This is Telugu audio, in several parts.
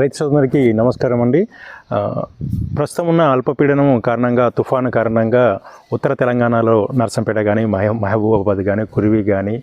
రైతు సోదరునికి నమస్కారం అండి. ప్రస్తుతం ఉన్న అల్పపీడనం కారణంగా తుఫాను కారణంగా ఉత్తర తెలంగాణలో నర్సంపేట కానీ మహ మహబూబాబాద్ కానీ కురివి కానీ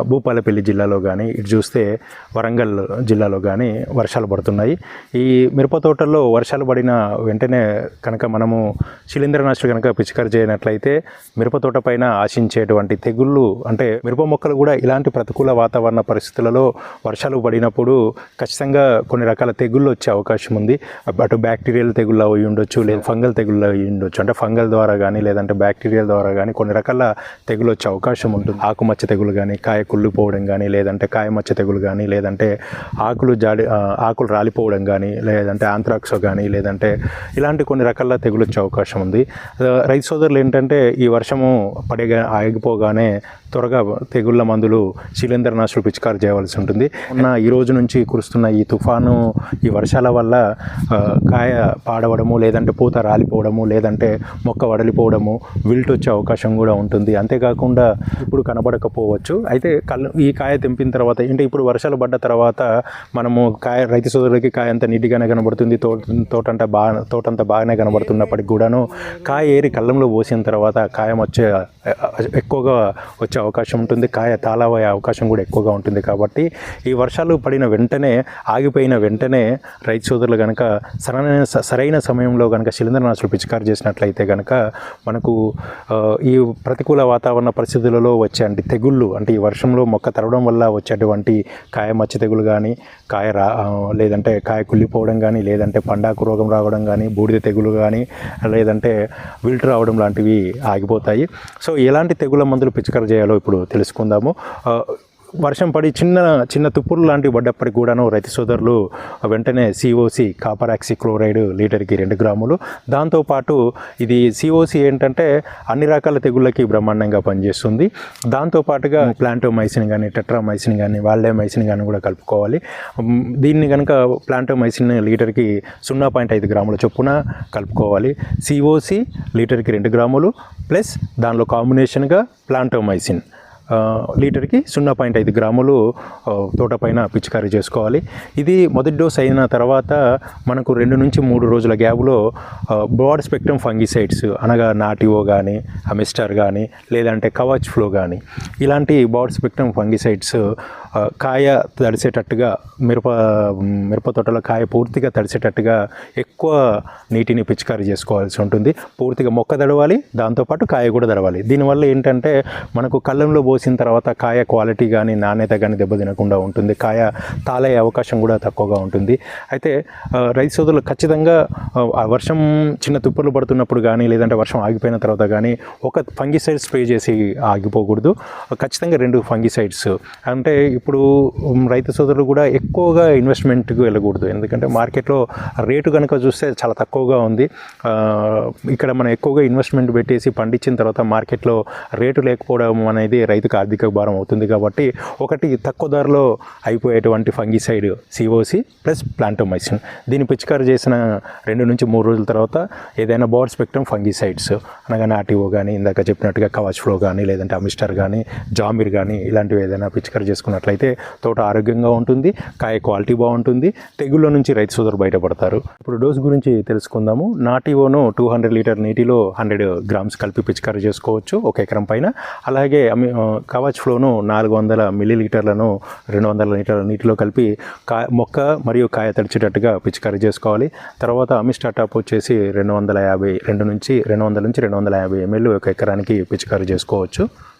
భూపాలపల్లి జిల్లాలో కానీ ఇటు చూస్తే వరంగల్ జిల్లాలో కానీ వర్షాలు పడుతున్నాయి. ఈ మిరప తోటల్లో వర్షాలు పడిన వెంటనే కనుక మనము శిలీంద్రనాశులు కనుక పిచికారి చేయనట్లయితే మిరప తోట పైన ఆశించేటువంటి తెగుళ్ళు అంటే మిరప మొక్కలు కూడా ఇలాంటి ప్రతికూల వాతావరణ పరిస్థితులలో వర్షాలు పడినప్పుడు ఖచ్చితంగా కొన్ని రకాల తెగుళ్ళు వచ్చే అవకాశం ఉంది. అటు బ్యాక్టీరియల్ తెగుళ్ళు అవి ఉండొచ్చు లేదా ఫంగల్ తెగుళ్ళు అవి ఉండొచ్చు. అంటే ఫంగల్ ద్వారా కానీ లేదంటే బ్యాక్టీరియల్ ద్వారా కానీ కొన్ని రకాల తెగులు వచ్చే అవకాశం ఉంటుంది. ఆకుమచ్చ తెగులు కానీ కాయ కుళ్ళిపోవడం కానీ లేదంటే కాయ మచ్చ తెగులు కానీ లేదంటే ఆకులు జాడి ఆకులు రాలిపోవడం కానీ లేదంటే ఆంథ్రాక్స్ కానీ లేదంటే ఇలాంటి కొన్ని రకాల తెగులు వచ్చే అవకాశం ఉంది. రైతు సోదరులు ఏంటంటే ఈ వర్షము పడే ఆగిపోగానే త్వరగా తెగుళ్ళ మందులు శిలీంద్రనాశులు పిచికారు చేయవలసి ఉంటుంది. నా ఈ రోజు నుంచి కురుస్తున్న ఈ తుఫాను ఈ వర్షాల వల్ల కాయ పాడవడము లేదంటే పూత రాలిపోవడము లేదంటే మొక్క వడలిపోవడము విల్ట్ వచ్చే అవకాశం కూడా ఉంటుంది. అంతేకాకుండా ఇప్పుడు కనబడకపోవచ్చు. అయితే కళ్ళు ఈ కాయ తెంపిన తర్వాత అంటే ఇప్పుడు వర్షాలు పడ్డ తర్వాత మనము కాయ రైతు సోదరులకి కాయ అంత నీటిగానే కనబడుతుంది తోట తోటంతా బాగా తోటంతా బాగానే కనబడుతున్నప్పటికి కూడాను కాయ ఏరి కళ్ళంలో పోసిన తర్వాత కాయం వచ్చే ఎక్కువగా వచ్చే అవకాశం ఉంటుంది కాయ తాళవయ్యే అవకాశం కూడా ఎక్కువగా ఉంటుంది కాబట్టి ఈ వర్షాలు పడిన వెంటనే ఆగిపోయిన వెంటనే రైతు సోదరులు కనుక సరైన సరైన సమయంలో కనుక శిలీంద్రనాశులు పిచికారు చేసినట్లయితే కనుక మనకు ఈ ప్రతికూల వాతావరణ పరిస్థితులలో వచ్చే అంటే తెగుళ్ళు అంటే ఈ వర్షంలో మొక్క తరవడం వల్ల వచ్చేటువంటి కాయ మచ్చ తెగులు కానీ కాయ రా లేదంటే కాయ కుళ్ళిపోవడం కానీ లేదంటే పండాకు రోగం రావడం కానీ బూడిద తెగులు కానీ లేదంటే విల్ట్ రావడం లాంటివి ఆగిపోతాయి. సో ఎలాంటి తెగుల మందులు పిచికారు చేయాలో ఇప్పుడు తెలుసుకుందాము. వర్షం పడి చిన్న చిన్న తుప్పులు లాంటివి పడ్డప్పటికి కూడాను రైతు సోదరులు వెంటనే సిఓసి కాపరాక్సి క్లోరైడ్ లీటర్కి రెండు గ్రాములు. దాంతోపాటు ఇది సిఓసి ఏంటంటే అన్ని రకాల తెగుళ్ళకి బ్రహ్మాండంగా పనిచేస్తుంది. దాంతోపాటుగా ప్లాంటోమైసిన్ కానీ టెట్రామైసిన్ కానీ వాల్డేమైసిన్ కానీ కూడా కలుపుకోవాలి. దీన్ని కనుక ప్లాంటోమైసిన్ లీటర్కి సున్నా పాయింట్ ఐదు గ్రాముల చొప్పున కలుపుకోవాలి. సిఓసి లీటర్కి రెండు గ్రాములు ప్లస్ దానిలో కాంబినేషన్గా ప్లాంటోమైసిన్ మైసిన్. లీటర్కి సున్నా పాయింట్ ఐదు గ్రాములు తోట పైన పిచికారీ చేసుకోవాలి. ఇది మొదటి డోస్ అయిన తర్వాత మనకు రెండు నుంచి మూడు రోజుల గ్యాప్లో బ్రాడ్ స్పెక్ట్రమ్ ఫంగిసైడ్స్ అనగా నాటివో కానీ అమిస్టర్ కానీ లేదంటే కవచ్ ఫ్లో కానీ ఇలాంటి బ్రాడ్ స్పెక్ట్రమ్ ఫంగిసైడ్స్ కాయ తడిసేటట్టుగా మిరప మిరప తోటలో కాయ పూర్తిగా తడిసేటట్టుగా ఎక్కువ నీటిని పిచికారీ చేసుకోవాల్సి ఉంటుంది. పూర్తిగా మొక్క తడవాలి దాంతోపాటు కాయ కూడా తడవాలి. దీనివల్ల ఏంటంటే మనకు కళ్ళంలో పోసిన తర్వాత కాయ క్వాలిటీ కానీ నాణ్యత కానీ దెబ్బతినకుండా ఉంటుంది. కాయ తాలయ్యే అవకాశం కూడా తక్కువగా ఉంటుంది. అయితే రైతు సోదరులు ఖచ్చితంగా ఆ, వర్షం చిన్న తుప్పలు పడుతున్నప్పుడు కానీ లేదంటే వర్షం ఆగిపోయిన తర్వాత కానీ ఒక ఫంగిసైడ్ స్ప్రే చేసి ఆగిపోకూడదు. ఖచ్చితంగా రెండు ఫంగిసైడ్స్. అంటే ఇప్పుడు రైతు సోదరులు కూడా ఎక్కువగా ఇన్వెస్ట్మెంట్కి వెళ్ళకూడదు. ఎందుకంటే మార్కెట్లో రేటు కనుక చూస్తే చాలా తక్కువగా ఉంది. ఇక్కడ మనం ఎక్కువగా ఇన్వెస్ట్మెంట్ పెట్టేసి పండించిన తర్వాత మార్కెట్లో రేటు లేకపోవడం అనేది రైతు రైతుకు ఆర్థిక భారం అవుతుంది కాబట్టి ఒకటి తక్కువ ధరలో అయిపోయేటువంటి ఫంగిసైడ్ సిఓసి ప్లస్ ప్లాంటోమైసిన్ దీన్ని పిచికారు చేసిన రెండు నుంచి మూడు రోజుల తర్వాత ఏదైనా బోర్ స్పెక్ట్రమ్ ఫంగిసైడ్స్ అనగా నాటివో కానీ ఇందాక చెప్పినట్టుగా కవచ్ ఫ్లో కానీ లేదంటే అమిస్టర్ కానీ జామిర్ కానీ ఇలాంటివి ఏదైనా పిచికారు చేసుకున్నట్లయితే తోట ఆరోగ్యంగా ఉంటుంది కాయ క్వాలిటీ బాగుంటుంది తెగుళ్ళ నుంచి రైతు సోదరు బయటపడతారు. ఇప్పుడు డోస్ గురించి తెలుసుకుందాము. నాటివోను టూ హండ్రెడ్ లీటర్ నీటిలో హండ్రెడ్ గ్రామ్స్ కలిపి పిచికారీ చేసుకోవచ్చు ఒక ఎకరం పైన. అలాగే అమి కవచ్ ఫ్లోను నాలుగు వందల మిల్లీ లీటర్లను రెండు వందల లీటర్ల నీటిలో కలిపి కా మొక్క మరియు కాయ తడిచేటట్టుగా పిచికారీ చేసుకోవాలి. తర్వాత అమిస్టా టాప్ వచ్చేసి రెండు వందల యాభై రెండు నుంచి రెండు వందల నుంచి రెండు వందల యాభై ఎంఎల్ ఒక ఎకరానికి పిచికారీ చేసుకోవచ్చు.